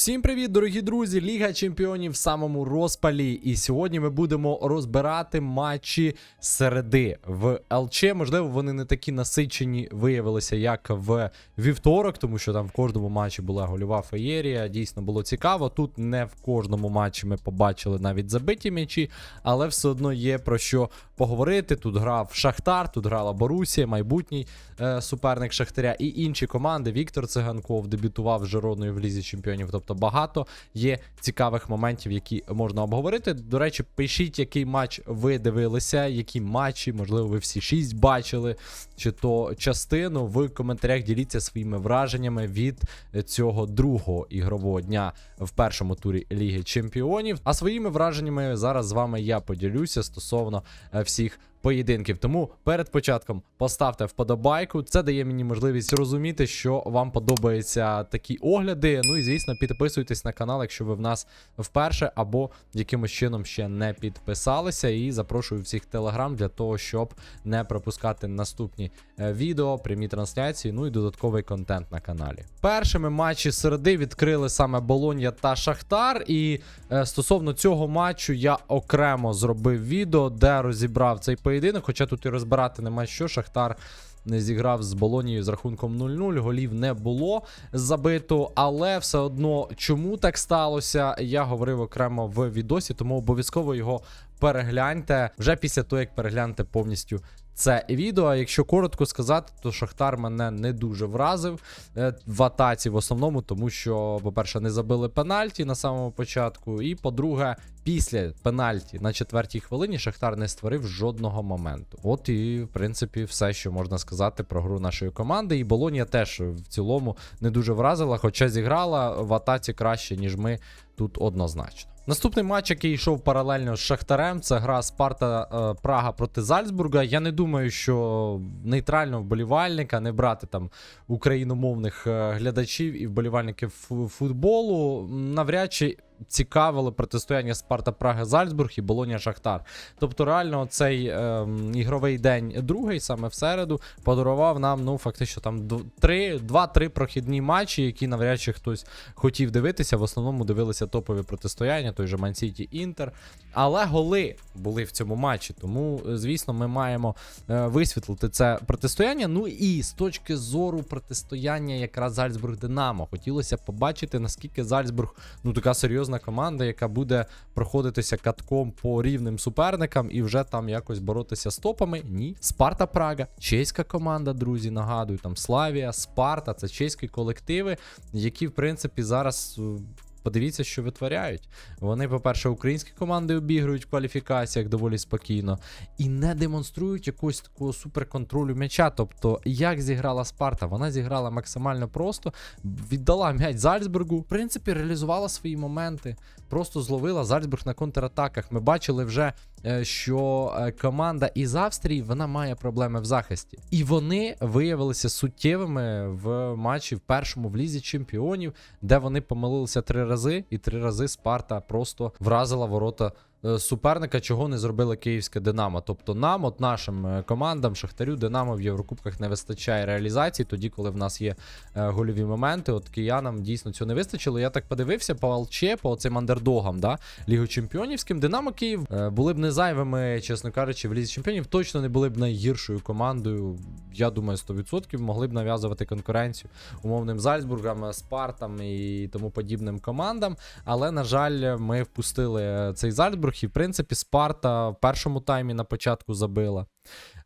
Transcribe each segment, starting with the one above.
Всім привіт, дорогі друзі! Ліга Чемпіонів в самому розпалі. І сьогодні ми будемо розбирати матчі середи в ЛЧ. Можливо, вони не такі насичені виявилися, як в вівторок, тому що там в кожному матчі була гольова феєрія. Дійсно було цікаво. Тут не в кожному матчі ми побачили навіть забиті м'ячі, але все одно є про що поговорити. Тут грав Шахтар, тут грала Борусія, майбутній е, суперник Шахтаря і інші команди. Віктор Циганков дебютував з Жиродною в лізі чемпіонів. Тобто багато є цікавих моментів, які можна обговорити. До речі, пишіть, який матч ви дивилися, які матчі, можливо, ви всі шість бачили, чи то частину. В коментарях діліться своїми враженнями від цього другого ігрового дня в першому турі Ліги Чемпіонів. А своїми враженнями зараз з вами я поділюся стосовно е, всіх поєдинків. Тому перед початком поставте вподобайку. Це дає мені можливість розуміти, що вам подобаються такі огляди. Ну і звісно, підписуйтесь на канал, якщо ви в нас вперше або якимось чином ще не підписалися. І запрошую всіх телеграм для того, щоб не пропускати наступні е, відео, прямі трансляції, ну і додатковий контент на каналі. Першими матчі середи відкрили саме Болонья та Шахтар. І е, стосовно цього матчу я окремо зробив відео, де розібрав цей поєдинок. Хоча тут і розбирати нема що. Шахтар не зіграв з Болонією з рахунком 0-0. Голів не було забито, але все одно чому так сталося, я говорив окремо в відосі, тому обов'язково його перегляньте вже після того, як переглянете повністю. Це відео. Якщо коротко сказати, то Шахтар мене не дуже вразив е, в атаці в основному, тому що, по-перше, не забили пенальті на самому початку. І по-друге, після пенальті на четвертій хвилині Шахтар не створив жодного моменту. От і в принципі все, що можна сказати про гру нашої команди. І Болонія теж в цілому не дуже вразила, хоча зіграла в атаці краще, ніж ми тут однозначно. Наступний матч, який йшов паралельно з Шахтарем, це гра Спарта е, Прага проти Зальцбурга. Я не думаю, що нейтрально вболівальника не брати там україномовних е, глядачів і вболівальників футболу навряд чи цікавило протистояння Спарта Прага Зальцбург і Болоня Шахтар. Тобто, реально, цей ем, ігровий день другий, саме в середу, подарував нам ну фактично там три, два-три прохідні матчі, які навряд чи хтось хотів дивитися. В основному дивилися топові протистояння, той же Мансіті Інтер. Але голи були в цьому матчі. Тому, е, звісно, ми маємо е, висвітлити це протистояння. Ну і з точки зору протистояння якраз Зальцбург Динамо. Хотілося побачити, наскільки Зальцбург ну така серйозна команда, яка буде проходитися катком по рівним суперникам і вже там якось боротися з топами. Ні. Спарта Прага, чеська команда, друзі. Нагадую, там Славія, Спарта, це чеські колективи, які, в принципі, зараз. Подивіться, що витворяють. Вони, по-перше, українські команди обігрують в кваліфікаціях доволі спокійно і не демонструють якогось такого суперконтролю м'яча. Тобто, як зіграла Спарта, вона зіграла максимально просто, віддала м'яч Зальцбургу, в принципі, реалізувала свої моменти, просто зловила Зальцбург на контратаках. Ми бачили вже, що е, команда із Австрії вона має проблеми в захисті, і вони виявилися суттєвими в матчі в першому в лізі чемпіонів, де вони помилилися три рази, і три рази Спарта просто вразила ворота е, суперника, чого не зробила київське Динамо. Тобто нам, от нашим е, командам, Шахтарю, Динамо в Єврокубках не вистачає реалізації, тоді, коли в нас є е, гольові моменти. От киянам дійсно цього не вистачило. Я так подивився по ЛЧ, по цим андердогам, да, Лігу Чемпіонівським. Динамо Київ е, були б не зайвими, чесно кажучи, в Лізі Чемпіонів точно не були б найгіршою командою. Я думаю, 100% могли б нав'язувати конкуренцію умовним Зальцбургам, Спартам і тому подібним командам. Але, на жаль, ми впустили е, цей Зальцбург, і в принципі Спарта в першому таймі на початку забила.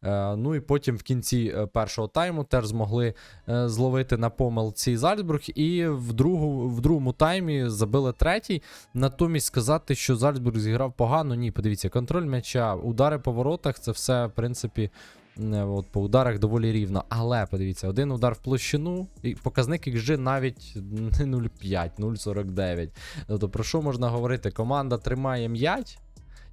Е, ну і потім в кінці е, першого тайму теж змогли е, зловити на помилці Зальцбург, і в, другу, в другому таймі забили третій. Натомість сказати, що Зальцбург зіграв погано, ні, подивіться, контроль м'яча, удари по воротах це все, в принципі. От по ударах доволі рівно. Але подивіться, один удар в площину, і показник XG навіть не 0,5, 0,49. Тобто, про що можна говорити? Команда тримає м'яч,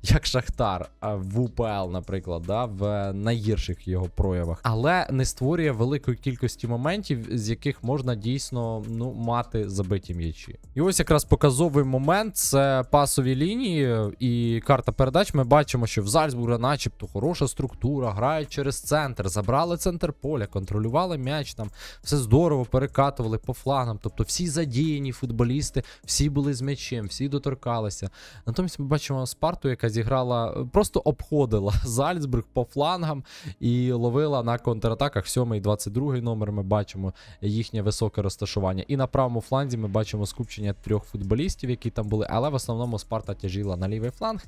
як Шахтар в УПЛ, наприклад, да, в найгірших його проявах, але не створює великої кількості моментів, з яких можна дійсно ну, мати забиті м'ячі. І ось якраз показовий момент це пасові лінії і карта передач. Ми бачимо, що в Зальцбурга, начебто, хороша структура, грають через центр, забрали центр поля, контролювали м'яч там, все здорово перекатували по флангам. Тобто всі задіяні футболісти, всі були з м'ячем, всі доторкалися. Натомість ми бачимо Спарту, яка зіграла, просто обходила Зальцбург по флангам і ловила на контратаках 7 і 22 номер. Ми бачимо їхнє високе розташування. І на правому фланзі ми бачимо скупчення трьох футболістів, які там були, але в основному Спарта тяжіла на лівий фланг.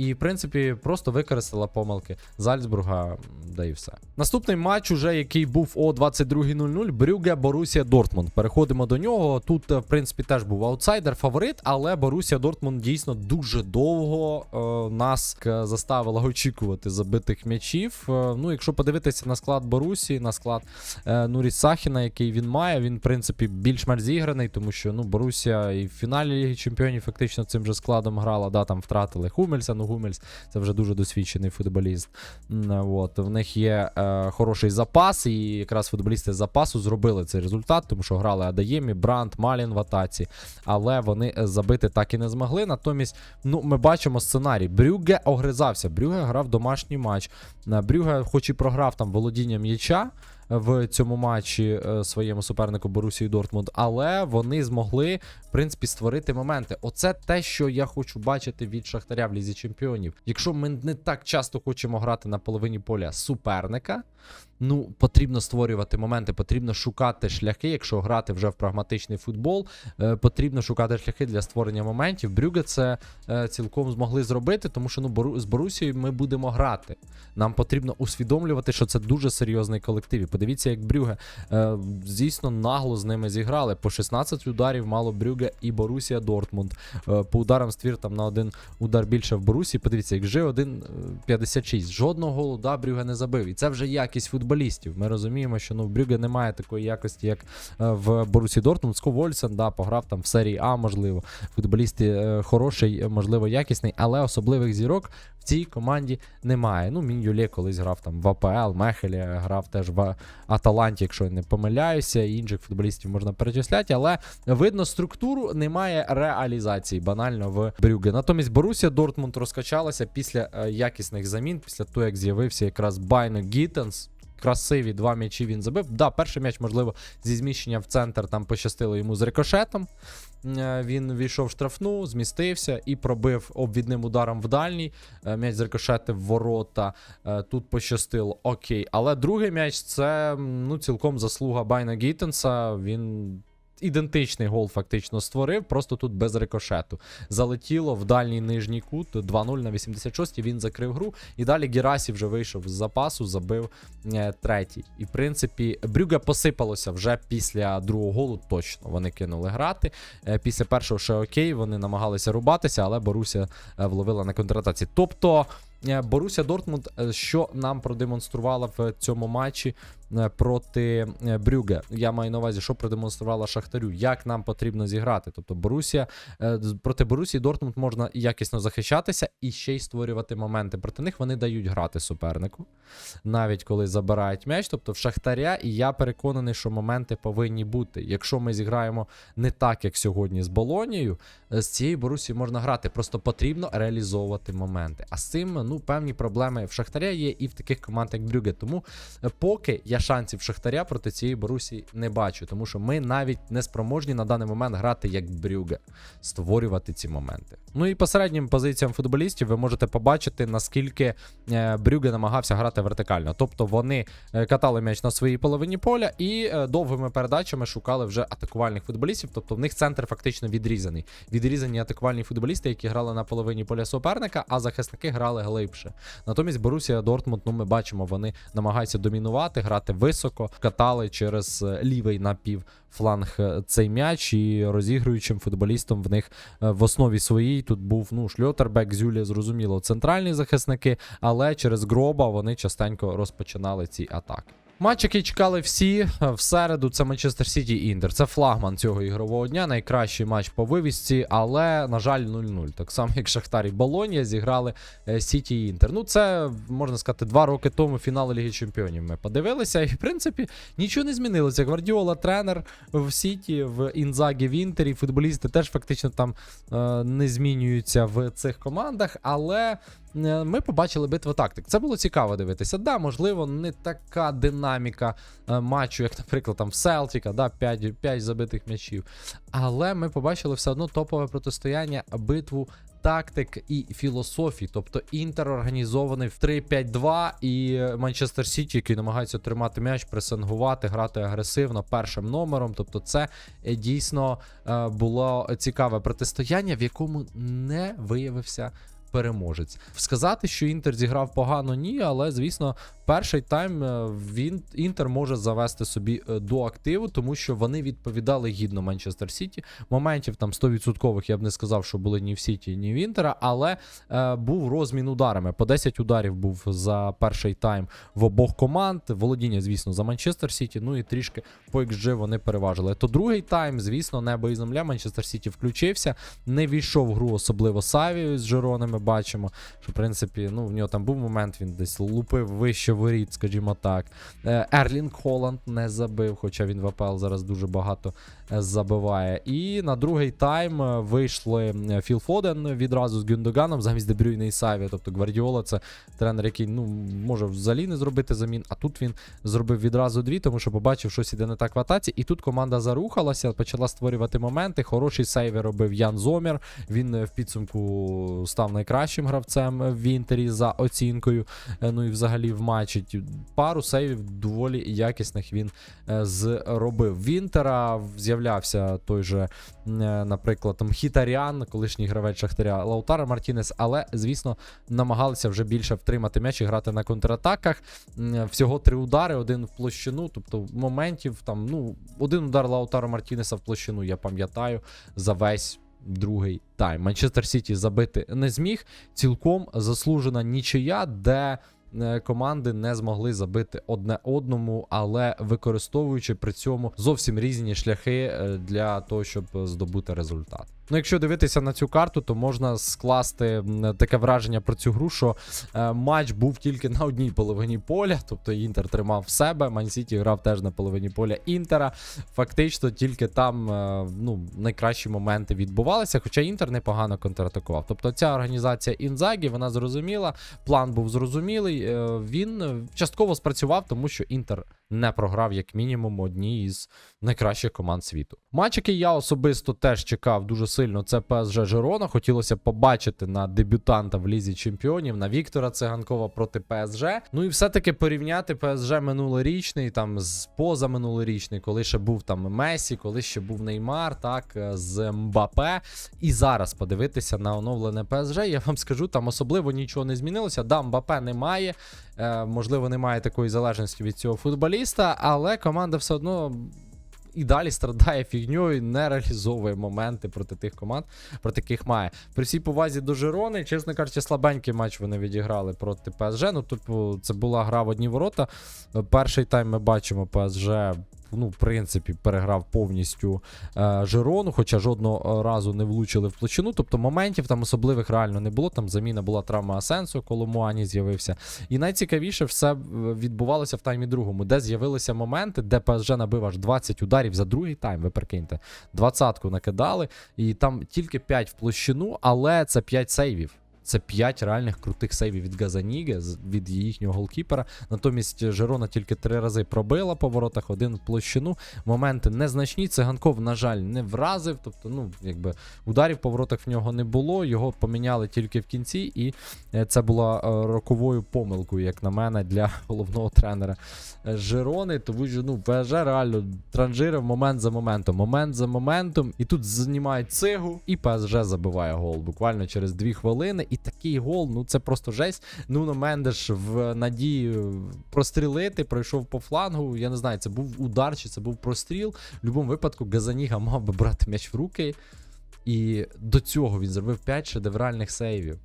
І, в принципі, просто використала помилки Зальцбурга, да і все. Наступний матч, уже який був о 22.00, Брюге Борусія Дортмунд. Переходимо до нього. Тут, е, в принципі, теж був аутсайдер, фаворит, але Борусія Дортмунд дійсно дуже довго е, нас заставила очікувати забитих м'ячів. Е, ну, якщо подивитися на склад Борусії, на склад е, Нурі Сахіна, який він має, він, в принципі, більш-менш зіграний, тому що ну, Борусія і в фіналі Ліги Чемпіонів фактично цим же складом грала. Да, там втратили Хумельса, ну Гумельс це вже дуже досвідчений футболіст. От, в них є е, хороший запас, і якраз футболісти з запасу зробили цей результат, тому що грали Адаємі, Бранд, Малін в атаці, але вони е, забити так і не змогли. Натомість, ну, ми бачимо сценарій. Брюге огризався. Брюге грав домашній матч. Е, Брюге, хоч і програв там володіння м'яча. В цьому матчі е, своєму супернику Борусі Дортмунд, але вони змогли в принципі створити моменти. Оце те, що я хочу бачити від Шахтаря в лізі чемпіонів. Якщо ми не так часто хочемо грати на половині поля суперника, ну потрібно створювати моменти, потрібно шукати шляхи. Якщо грати вже в прагматичний футбол, е, потрібно шукати шляхи для створення моментів. Брюге це е, цілком змогли зробити, тому що ну з Борусією ми будемо грати. Нам потрібно усвідомлювати, що це дуже серйозний колектив. І подивіться, як Брюге е, звісно нагло з ними зіграли. По 16 ударів мало Брюге і Борусія Дортмунд. Е, по ударам ствір там на один удар більше в Борусії. Подивіться, як же 1,56. Жодного голу Брюге не забив. І це вже якість футболістів. Ми розуміємо, що ну в Брюге немає такої якості, як е, в Борусі Дортмунд. Сковольсен, да, пограв там в серії А, можливо. Футболісти е, хороший, е, можливо, якісний, але особливих зірок в цій команді немає. Ну, Мін'юлє колись грав там в АПЛ, Мехелі грав теж в Аталанті, якщо я не помиляюся. Інших футболістів можна перечисляти, але видно структуру, немає реалізації банально в Брюге. Натомість Борусія Дортмунд розкачалася після якісних замін, після того, як з'явився якраз Байно Гіттенс. Красиві два м'ячі він забив. Да, перший м'яч, можливо, зі зміщення в центр там пощастило йому з рикошетом. Е, Він війшов в штрафну, змістився і пробив обвідним ударом в дальній. Е, М'яч з рикошети в ворота. Е, Тут пощастило. Окей. Але другий м'яч це ну, цілком заслуга Байна Гіттенса. Він. Ідентичний гол фактично створив, просто тут без рикошету. Залетіло в дальній нижній кут 2-0 на 86-й, він закрив гру. І далі Герасі вже вийшов з запасу, забив е, третій. І в принципі, Брюге посипалося вже після другого голу. Точно вони кинули грати. Е, після першого ще окей, вони намагалися рубатися, але Боруся е, вловила на контратаці. Тобто. Е, Боруся Дортмунд, е, що нам продемонструвала в цьому матчі е, проти Брюге. Я маю на увазі, що продемонструвала Шахтарю, як нам потрібно зіграти. Тобто Борусія проти Борусії Дортмунд можна якісно захищатися і ще й створювати моменти. Проти них вони дають грати супернику, навіть коли забирають м'яч. Тобто в Шахтаря, і я переконаний, що моменти повинні бути. Якщо ми зіграємо не так, як сьогодні з Болонією, з цією Борусією можна грати. Просто потрібно реалізовувати моменти. А з цим ну певні проблеми в Шахтаря є і в таких команд, як Брюге. Тому е, поки я шансів Шахтаря проти цієї Борусії не бачу, тому що ми навіть не спроможні на даний момент грати як Брюге, створювати ці моменти. Ну і по середнім позиціям футболістів ви можете побачити, наскільки е, Брюге намагався грати вертикально. Тобто вони е, катали м'яч на своїй половині поля і довгими передачами шукали вже атакувальних футболістів. Тобто в них центр фактично відрізаний. Відрізані атакувальні футболісти, які грали на половині поля суперника, а захисники грали глибше. Натомість Борусія Дортмунд, ну ми бачимо, вони намагаються домінувати, грати високо, катали через е, лівий напів фланг е, цей м'яч і розігруючим футболістом в них е, в основі своїй тут був ну Шльотербек, Зюлі, зрозуміло, центральні захисники, але через гроба вони частенько розпочинали ці атаки. Матч, який чекали всі е, в середу, це Манчестер Сіті Інтер. Це флагман цього ігрового дня. Найкращий матч по вивісці, але, на жаль, 0-0. Так само, як Шахтар і Болонія зіграли е, Сіті Інтер. Ну, це можна сказати, два роки тому фінал Ліги Чемпіонів. Ми подивилися, і в принципі нічого не змінилося. Гвардіола, тренер в Сіті, в Інзагі, в Інтері. Футболісти теж фактично там е, не змінюються в цих командах, але. Е, Ми побачили битву тактик. Це було цікаво дивитися. Да, можливо, не така динаміка е, матчу, як, наприклад, там в Селтіка, да, 5, 5 забитих м'ячів. Але ми побачили все одно топове протистояння, битву тактик і філософій. Тобто Інтер організований в 3-5-2 і Манчестер Сіті, який намагається тримати м'яч, пресингувати, грати агресивно першим номером. Тобто, це е, дійсно було цікаве протистояння, в якому не виявився. Переможець сказати, що Інтер зіграв погано, ні, але звісно, перший тайм е, він Інтер може завести собі е, до активу, тому що вони відповідали гідно Манчестер Сіті. Моментів там 100% я б не сказав, що були ні в Сіті, ні в Інтера, але е, був розмін ударами. По 10 ударів був за перший тайм в обох команд. Володіння, звісно, за Манчестер Сіті. Ну і трішки по XG вони переважили. То другий тайм, звісно, небо і земля. Манчестер Сіті включився, не війшов в гру, особливо Савію з Жирони. Бачимо, що в принципі, ну в нього там був момент, він десь лупив вище воріт, скажімо так. Е, Ерлінг Холланд не забив, хоча він в АПЛ зараз дуже багато е, забиває. І на другий тайм е, вийшли Філ Фоден відразу з Гюндоганом замість Дебрюйна і Саві. Тобто Гвардіола це тренер, який ну може взагалі не зробити замін. А тут він зробив відразу дві, тому що побачив, щось іде не так в атаці. І тут команда зарухалася, почала створювати моменти. Хороший сейвер робив Ян Зомер. Він в підсумку став найкращим гравцем в Інтері за оцінкою. Е, Ну і взагалі в матчі пару сейвів доволі якісних він е, зробив. В Інтера з'являвся той же, е, наприклад, там колишній гравець Шахтаря Лаутара Мартінес, але, звісно, намагалися вже більше втримати м'яч і грати на контратаках. Всього три удари, один в площину. Тобто моментів там, ну, один удар Лаутара Мартінеса в площину, я пам'ятаю, за весь. Другий тайм. Манчестер Сіті забити не зміг. Цілком заслужена нічия, де е, команди не змогли забити одне одному, але використовуючи при цьому зовсім різні шляхи е, для того, щоб здобути результат. Ну, якщо дивитися на цю карту, то можна скласти таке враження про цю гру, що е, матч був тільки на одній половині поля, тобто Інтер тримав себе, Мансіті грав теж на половині поля Інтера. Фактично, тільки там е, ну, найкращі моменти відбувалися, хоча Інтер непогано контратакував. Тобто ця організація Інзагі, вона зрозуміла, план був зрозумілий. е, Він частково спрацював, тому що Інтер не програв як мінімум одній із найкращих команд світу. Матч, який я особисто теж чекав дуже сильно, це ПСЖ Жирона. Хотілося побачити на дебютанта в лізі чемпіонів на Віктора Циганкова проти ПСЖ. Ну і все-таки порівняти ПСЖ минулорічний, там з позаминулорічний, коли ще був там Месі, коли ще був Неймар, так е, з Мбапе. І зараз подивитися на оновлене ПСЖ. Я вам скажу, там особливо нічого не змінилося. Да, Мбапе немає. Е, можливо, немає такої залежності від цього футболіста, але команда все одно. І далі страдає фігньою, не реалізовує моменти проти тих команд, проти яких має. При всій повазі до Жирони, чесно кажучи, слабенький матч вони відіграли проти ПСЖ. Ну, типу, це була гра в одні ворота. Перший тайм ми бачимо ПСЖ. Ну, в принципі, переграв повністю е, Жирону, хоча жодного разу не влучили в площину. Тобто моментів там особливих реально не було. Там заміна була травма Асенсо, коли Муані з'явився. І найцікавіше все е, відбувалося в таймі другому, де з'явилися моменти, де ПСЖ набив аж 20 ударів за другий тайм. Ви прикиньте, двадцятку накидали, і там тільки 5 в площину, але це 5 сейвів. Це 5 реальних крутих сейвів від Газаніги, від їхнього голкіпера. Натомість Жирона тільки три рази пробила по воротах, один в площину. Моменти незначні. Циганков, на жаль, не вразив. Тобто, ну, якби ударів по воротах в нього не було. Його поміняли тільки в кінці, і е, це була е, роковою помилкою, як на мене, для головного тренера е, Жирони. Тому що ну, ПСЖ реально транжирив момент за моментом, момент за моментом. І тут знімають цигу, і ПСЖ забиває гол буквально через 2 хвилини. І такий гол, ну це просто жесть. Нуно Мендеш в надії прострілити, пройшов по флангу. Я не знаю, це був удар чи це був простріл. В будь-якому випадку Газаніга мав би брати м'яч в руки. І до цього він зробив 5 шедевральних сейвів.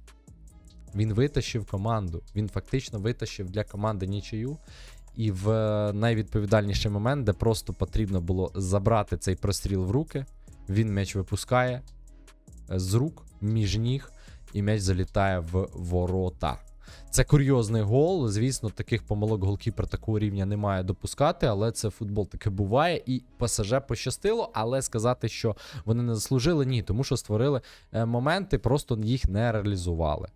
Він витащив команду. Він фактично витащив для команди нічию. і в е, найвідповідальніший момент, де просто потрібно було забрати цей простріл в руки. Він м'яч випускає е, з рук, між ніг, і м'яч залітає в ворота. Це курйозний гол. Звісно, таких помилок голкіпер такого рівня не має допускати, але це футбол таке буває. І ПСЖ пощастило, але сказати, що вони не заслужили, ні, тому що створили е, моменти, просто їх не реалізували.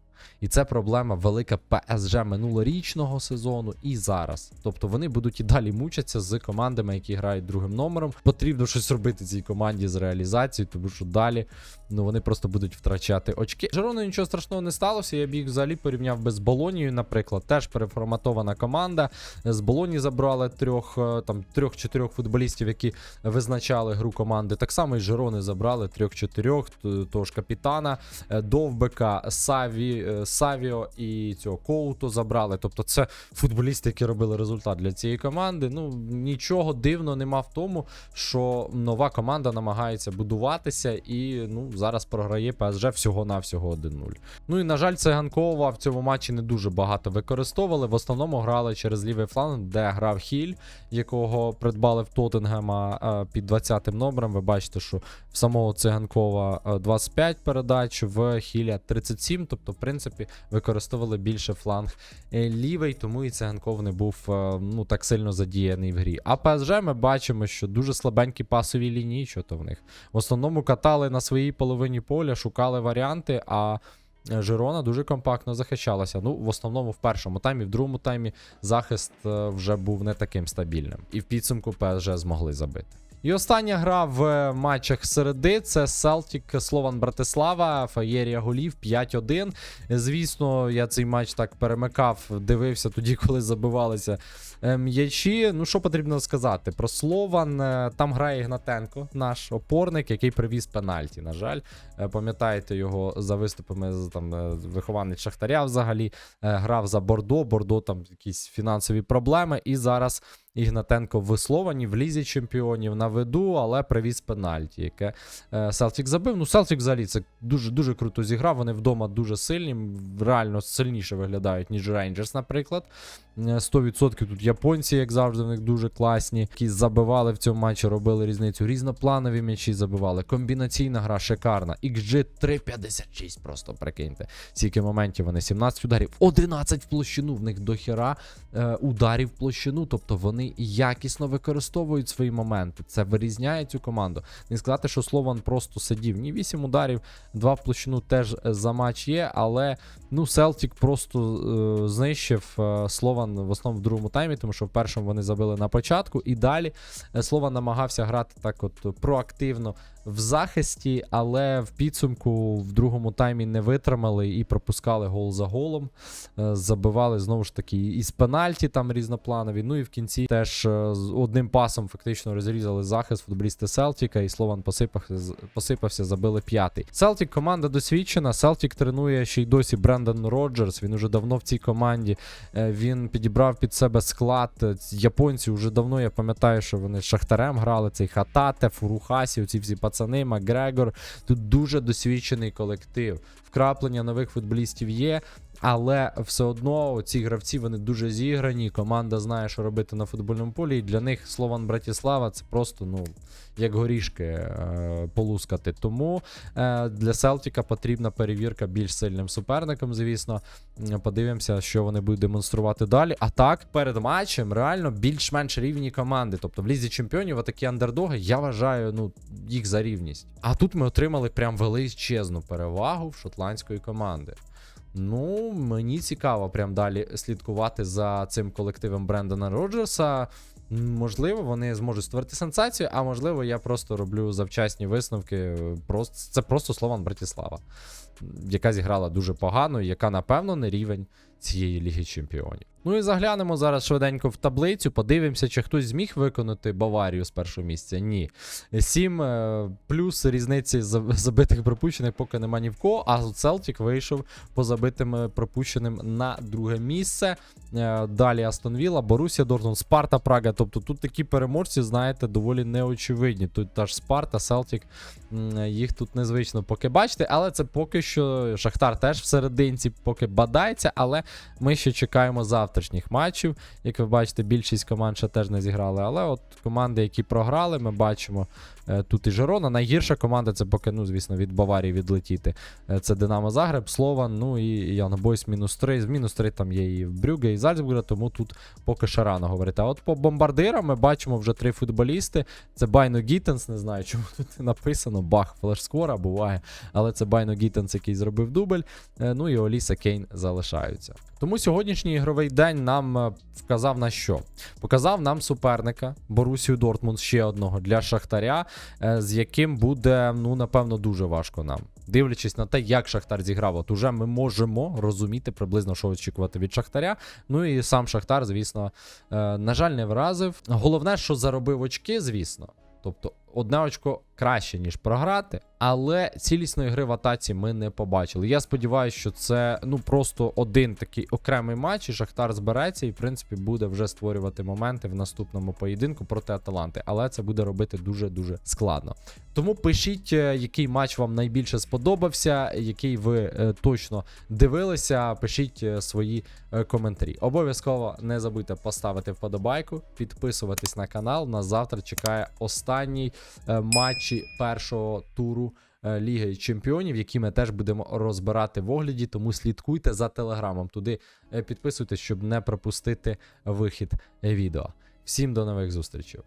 І це проблема велика ПСЖ минулорічного сезону і зараз. Тобто вони будуть і далі мучатися з командами, які грають другим номером. Потрібно щось робити цій команді з реалізацією, тому що далі ну вони просто будуть втрачати очки. Жерону нічого страшного не сталося. Я б їх взагалі порівняв би з Болонією, наприклад. Теж переформатована команда. З Болоні забрали трьох е, там трьох-чотирьох футболістів, які визначали гру команди. Так само і Жерони забрали трьох-чотирьох, того ж капітана, е, Довбека, Саві, Савіо і цього Коуто забрали. Тобто, це футболісти, які робили результат для цієї команди. Ну нічого дивного нема в тому, що нова команда намагається будуватися і ну зараз програє ПСЖ всього-навсього 1-0. Ну і на жаль, циганкова в цьому матчі не дуже багато використовували. В основному грали через лівий фланг, де грав Хіль, якого придбали в Тоттенгема е, під 20-м номером. Ви бачите, що в самого циганкова е, 25 передач, в Хіля 37. Тобто, в принципі, використовували більше фланг е, лівий, тому і циганков не був е, ну так сильно задіяний в грі. А ПСЖ ми бачимо, що дуже слабенькі пасові лінії, що то в них. В основному катали на своїй половині поля, шукали варіанти, а е, Жирона дуже компактно захищалася. Ну, в основному в першому таймі, в другому таймі захист вже був не таким стабільним. І в підсумку ПСЖ змогли забити. І остання гра в е, матчах середи це Селтік Слован Братислава, феєрія голів 5-1. Звісно, я цей матч так перемикав, дивився тоді, коли забивалися е, м'ячі. Ну, що потрібно сказати? Про Слован е, там грає Ігнатенко, наш опорник, який привіз пенальті. На жаль, пам'ятаєте його за виступами там вихованець Шахтаря взагалі грав за Бордо. Бордо там якісь фінансові проблеми. І зараз Ігнатенко висловані в лізі чемпіонів на виду, але привіз пенальті, яке е, Селтік забив. Ну, Селтік взагалі це дуже дуже круто зіграв. Вони вдома дуже сильні, реально сильніше виглядають, ніж Рейнджерс, наприклад. Е, 100% тут японці, як завжди, в них дуже класні, які забивали в цьому матчі, робили різницю. Різнопланові м'ячі забивали. Комбінаційна гра шикарна. XG 3,56 просто прикиньте. Стільки моментів вони 17 ударів, 11 в площину. В них дохіра е, ударів в площину. Тобто вони якісно використовують свої моменти. Це вирізняє цю команду. Не сказати, що Слован просто сидів. Ні, 8 ударів, 2 в площину теж е, за матч є, але ну Селтік просто е, знищив е, Слован в основному в другому таймі, тому що в першому вони забили на початку, і далі е, Слован намагався грати так, от проактивно в захисті, але в підсумку в другому таймі не витримали і пропускали гол за голом. Е, Забивали знову ж таки із пенальті там різнопланові. Ну і в кінці теж е, з одним пасом фактично розрізали захист футболісти Селтіка, і Слован посипався, посипався, забили п'ятий. Селтік команда досвідчена. Селтік тренує ще й досі Брендон Роджерс. Він уже давно в цій команді. Е, Він підібрав під себе склад. Японці вже давно, я пам'ятаю, що вони з Шахтарем грали. Цей Хатате, Фурухасі, оці всі пацани, Макгрегор. Тут дуже досвідчений колектив. Вкраплення нових футболістів є. Але все одно ці гравці вони дуже зіграні. Команда знає, що робити на футбольному полі. І для них Слован Братіслава це просто ну як горішки е, полускати. Тому е, для Селтіка потрібна перевірка більш сильним суперником. Звісно, подивимося, що вони будуть демонструвати далі. А так, перед матчем реально більш-менш рівні команди. Тобто в лізі чемпіонів отакі андердоги, я вважаю, ну їх за рівність. А тут ми отримали прям величезну перевагу в шотландської команди. Ну, мені цікаво прям далі слідкувати за цим колективом Брендона Роджерса. Можливо, вони зможуть створити сенсацію, а можливо, я просто роблю завчасні висновки. Просто це просто Слован Братіслава, яка зіграла дуже погано, яка, напевно, не рівень цієї Ліги Чемпіонів. Ну і заглянемо зараз швиденько в таблицю. Подивимося, чи хтось зміг виконати Баварію з першого місця. Ні. Сім е, плюс різниці забитих пропущених поки нема ні в кого. А Селтік вийшов по забитим е, пропущеним на друге місце. Е, Далі Астон Вілла, Борусія Дортмунд, Спарта Прага. Тобто тут такі переможці, знаєте, доволі неочевидні. Тут та ж Спарта, Селтік, їх тут незвично поки бачити, але це поки що Шахтар теж в серединці поки бадається, але Ми ще чекаємо завтрашніх матчів. Як ви бачите, більшість команд ще теж не зіграли. Але от команди, які програли, ми бачимо тут і Жерона. Найгірша команда це поки, ну, звісно, від Баварії відлетіти. Е, Це Динамо Загреб, Слован, ну і Ян Бойс мінус 3. З мінус 3 там є і Брюге, і Зальцбурга, тому тут поки ще рано говорити. А от по бомбардирам ми бачимо вже три футболісти. Це Байно Гіттенс, не знаю, чому тут написано. Бах, флешскора буває. Але це Байно Гіттенс, який зробив дубль. Е, Ну і Оліса Кейн залишаються. Тому сьогоднішній ігровий день нам е, вказав на що? Показав нам суперника Борусію Дортмунд ще одного для Шахтаря, е, з яким буде, ну, напевно, дуже важко нам. Дивлячись на те, як Шахтар зіграв, от уже ми можемо розуміти приблизно, що очікувати від Шахтаря. Ну і сам Шахтар, звісно, е, на жаль, не вразив. Головне, що заробив очки, звісно. Тобто одне очко краще, ніж програти, але цілісної гри в атаці ми не побачили. Я сподіваюся, що це ну просто один такий окремий матч, і Шахтар збереться і, в принципі, буде вже створювати моменти в наступному поєдинку проти Аталанти. Але це буде робити дуже-дуже складно. Тому пишіть, е, який матч вам найбільше сподобався, який ви е, точно дивилися. Пишіть е, свої коментарі. Обов'язково не забудьте поставити вподобайку, підписуватись на канал. Нас завтра чекає останній матчі першого туру. е, Ліги Чемпіонів, які ми теж будемо розбирати в огляді, тому слідкуйте за телеграмом. Туди е, підписуйтесь, щоб не пропустити вихід е, відео. Всім до нових зустрічей.